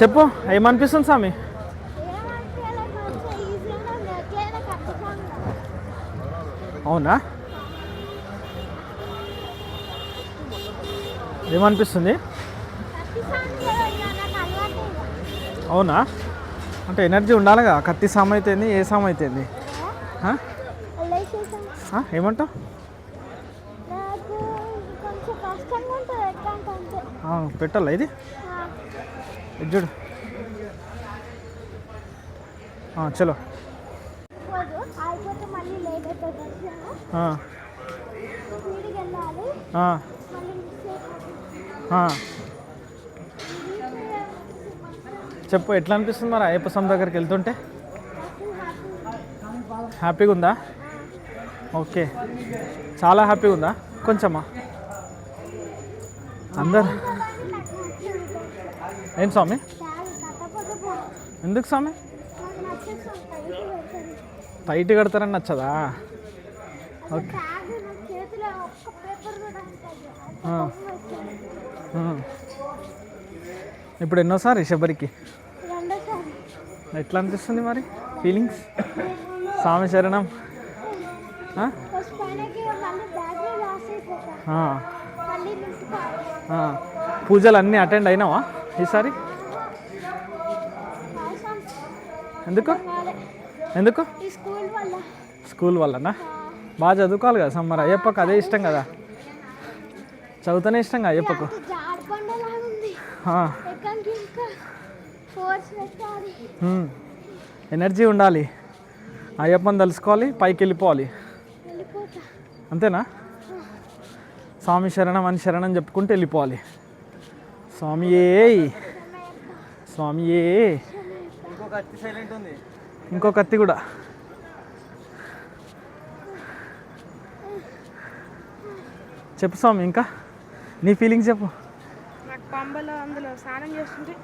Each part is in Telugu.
చెప్పు ఏమనిపిస్తుంది స్వామి అవునా? ఏమనిపిస్తుంది. అవునా? అంటే ఎనర్జీ ఉండాలిగా కత్తి సామ్ అయితేంది ఏ సామ్ అయితేంది? ఏమంటావు? పెట్టాలా ఇది? చూడు. చలో. చెప్పు ఎట్లా అనిపిస్తుంది మరి అయ్యప్ప స్వామి దగ్గరికి వెళ్తుంటే? హ్యాపీగా ఉందా? ఓకే. చాలా హ్యాపీగా ఉందా? కొంచెమా? అందరు. ఏం స్వామి? ఎందుకు స్వామి? టైట్ కడతారని నచ్చదా? ఓకే. ఇప్పుడు ఎన్నోసారి శబరికి? ఎట్లా అనిపిస్తుంది మరి? ఫీలింగ్స్? స్వామి శరణం. పూజలు అన్నీ అటెండ్ అయినావా? ఈసారి? ఎందుకు. ఎందుకు? స్కూల్ వల్ల. స్కూల్ వల్లనా? బాగా చదువుకోవాలి కదా సమ్మర్. అయ్యప్పకు అదే ఇష్టం కదా? చదువుతానే ఇష్టం కదా అయ్యప్పకు. ఎనర్జీ ఉండాలి. అయ్యప్పని తలుసుకోవాలి పైకి వెళ్ళిపోవాలి. అంతేనా? స్వామి శరణం అని శరణం చెప్పుకుంటూ వెళ్ళిపోవాలి. స్వామియే. స్వామియే. ఇంకో కత్తి సైలెంట్ ఉంది ఇంకో కత్తి కూడా. చెప్పు స్వామి ఇంకా. నీ ఫీలింగ్స్ చెప్పు. నాకు పంబలో అందులో స్నానం చేస్తుంటే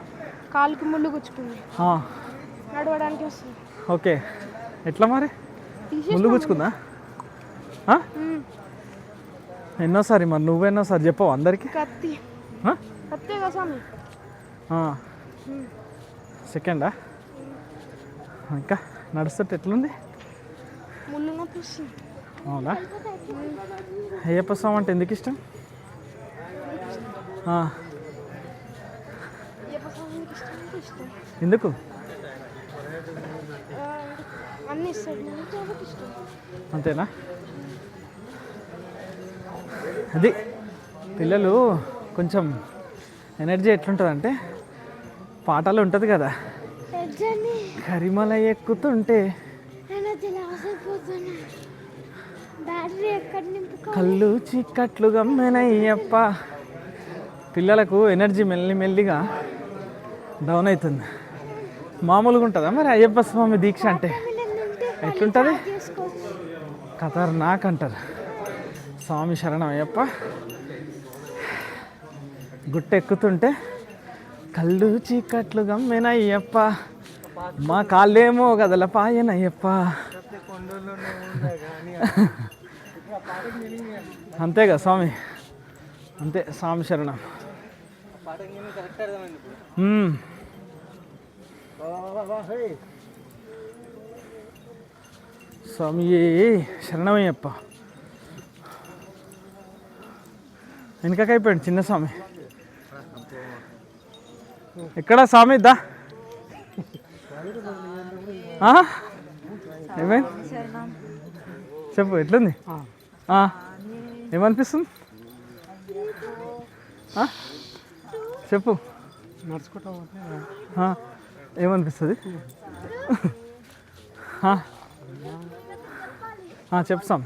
కాలుకి ముళ్ళు గుచ్చుకుంది. నడవడానికి వస్తుంది. ఓకే. ఎట్లా మరి? ముళ్ళు గుచ్చుకుందా? ఎన్నోసారి మరి నువ్వెన్నోసారి చెప్పవు అందరికి? కత్తి. సెకండా? ఇంకా నడుస్తుంటే ఎట్లుంది? అవునా? అయ్యప్ప స్వామి అంటే ఎందుకు ఇష్టం? ఎందుకు అంతేనా? అది పిల్లలు కొంచెం ఎనర్జీ ఎట్లుంటుందంటే పాటలు ఉంటుంది కదా. కరిమల ఎక్కుతుంటే కళ్ళు చీకట్లు గమ్మెనయ్యప్ప. పిల్లలకు ఎనర్జీ మెల్లి మెల్లిగా డౌన్ అవుతుంది. మామూలుగా ఉంటుందా మరి అయ్యప్ప స్వామి దీక్ష అంటే? ఎట్లుంటుంది? ఖతర్నాక్ అంటారు స్వామి శరణం అయ్యప్ప. గుట్టెక్కుతుంటే కళ్ళు చీకట్లు గమ్మెనయ్యప్ప. మా కాళ్ళేమో గదల పాయనయ్యప్ప. అంతేగా స్వామి. అంతే స్వామి శరణం. స్వామి శరణమయ్యప్ప. వెనకకైపోయాడు చిన్న స్వామి. ఎక్కడ స్వామి దా? ఏమైంది? చెప్పు ఎట్లుంది. ఏమనిపిస్తుంది? చెప్పు. నడుచుకుంటా ఏమనిపిస్తుంది? చెప్పు సామ్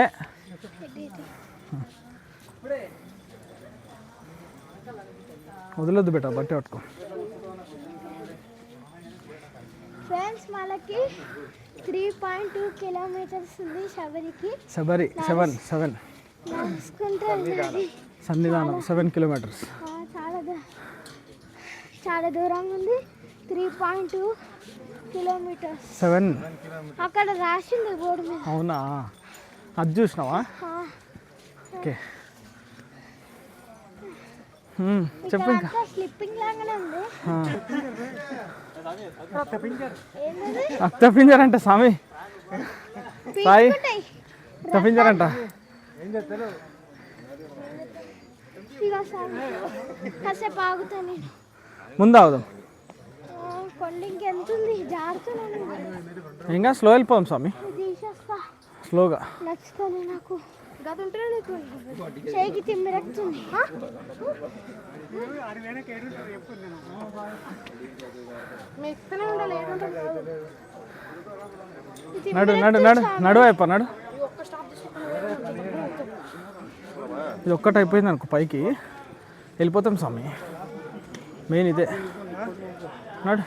ఏ? వదలొద్దు బేట బట్టి పట్టుకో. ఫ్రెండ్స్ మనకి త్రీ పాయింట్ టూ కిలోమీటర్స్ ఉంది శబరికి. Sabari seven seven. Sannidhanam seven kilometres ఆ, చాలా చాలా దూరంగా ఉంది. Three point two kilometres seven అక్కడ రాసింది బోర్డు మీద. అవునా? అది చూసినావా? ఓకే. చెప్పు ఇంకా. స్లిప్పింగ్ లాగానే ఉంది. పింజర్. అంటే స్వామి. సాయి. నేను. ముందు అవుదాం ఇంకా స్లో వెళ్ళిపోదాం స్వామి. స్లోగా. నచ్చుతుంది నాకు. గది నీకు చేయికి తిమ్మిరెక్కుతుంది ఉండాలి నడు నడు నడు నడు అయిపో నడు. ఇది ఒక్కటి అయిపోయింది అనుకో పైకి. వెళ్ళిపోతాం స్వామి. మెయిన్ ఇదే. నడు.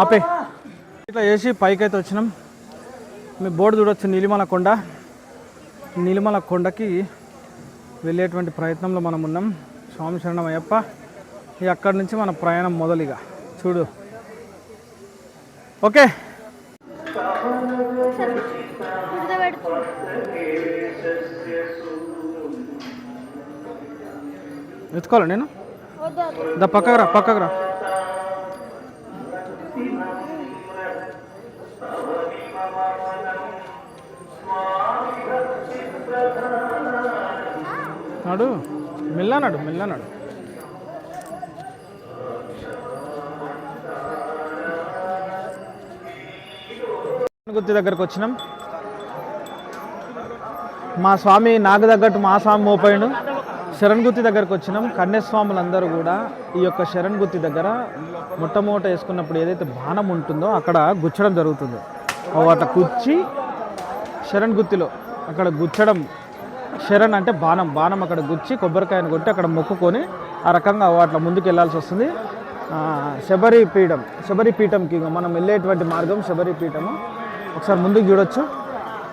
ఆపే. ఇట్లా చేసి పైకి అయితే వచ్చినాం. మీ బోర్డు చూడొచ్చు నీలిమల కొండ. నీలిమల కొండకి వెళ్ళేటువంటి ప్రయత్నంలో మనం ఉన్నాం. స్వామి శరణం అయ్యప్ప ఇక అక్కడి నుంచి మన ప్రయాణం మొదలుగా చూడు. ఓకే. ఎత్తుకోవాలి నేను? వద్దు వద్దు. దా పక్కకు రా పక్కకు రా. నడు. మెల్ల నడు మెల్ల నడు. గుత్తి దగ్గరకు వచ్చినాం. మా స్వామి నాకు తగ్గట్టు మా స్వామి మోపోయిండు శరణ్ గుత్తి దగ్గరకు వచ్చినాం. కన్యస్వాములందరూ కూడా ఈ యొక్క శరణ్ గుత్తి దగ్గర మొట్టమొదట వేసుకున్నప్పుడు ఏదైతే బాణం ఉంటుందో అక్కడ గుచ్చడం జరుగుతుంది. ఓ అట్లా గుచ్చి శరణ్ గుత్తిలో అక్కడ గుచ్చడం శరణ్ అంటే బాణం బాణం అక్కడ గుచ్చి కొబ్బరికాయను కొట్టి అక్కడ మొక్కుకొని ఆ రకంగా అట్లా ముందుకు వెళ్ళాల్సి వస్తుంది శబరి పీఠం శబరి పీఠంకి మనం వెళ్ళేటువంటి మార్గం శబరి పీఠము. ఒకసారి ముందుకు చూడొచ్చు.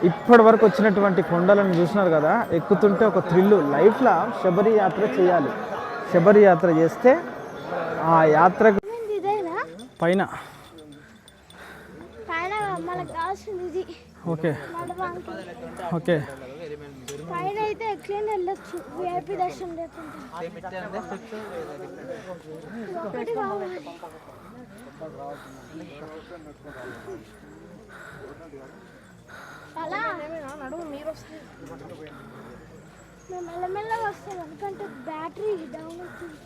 ఇప్పటి వరకు వచ్చినటువంటి కొండలను చూసినారు కదా ఎక్కుతుంటే ఒక థ్రిల్లు లైఫ్లో శబరి యాత్ర చేయాలి. శబరి యాత్ర చేస్తే ఆ ఇదేనా? పైన. పైన మనకు కావాల్సింది ఇది ఓకే నడవానికి ఓకే పైన అయితే ఎట్లయినా వెళ్ళొచ్చు విఐపి దర్శనం లేకుండా ఒకటి కావాలి. అలా? నడుము మీరు వస్తుంది మేము మెల్లమెల్లగా వస్తాం. ఎందుకంటే బ్యాటరీ డౌన్ అవుతుంది.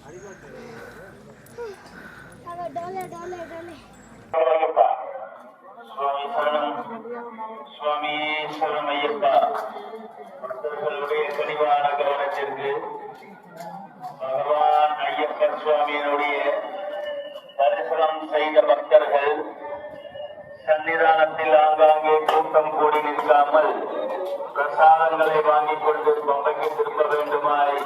అలా డోలే డోలే డోలే. అయ్యప్ప స్వామి శరణం சுவாமி ஐயப்பா பக்தர்களுடைய தெளிவான கவனத்திற்கு பகவான் ஐயப்பன் சுவாமியினுடைய தரிசனம் செய்த பக்தர்கள் சன்னிதானத்தில் ஆங்காங்கே கூட்டம் கூடி நிற்காமல் பிரசாதங்களை வாங்கிக் கொண்டு பம்பைக்கு திரும்ப வேண்டுமாய்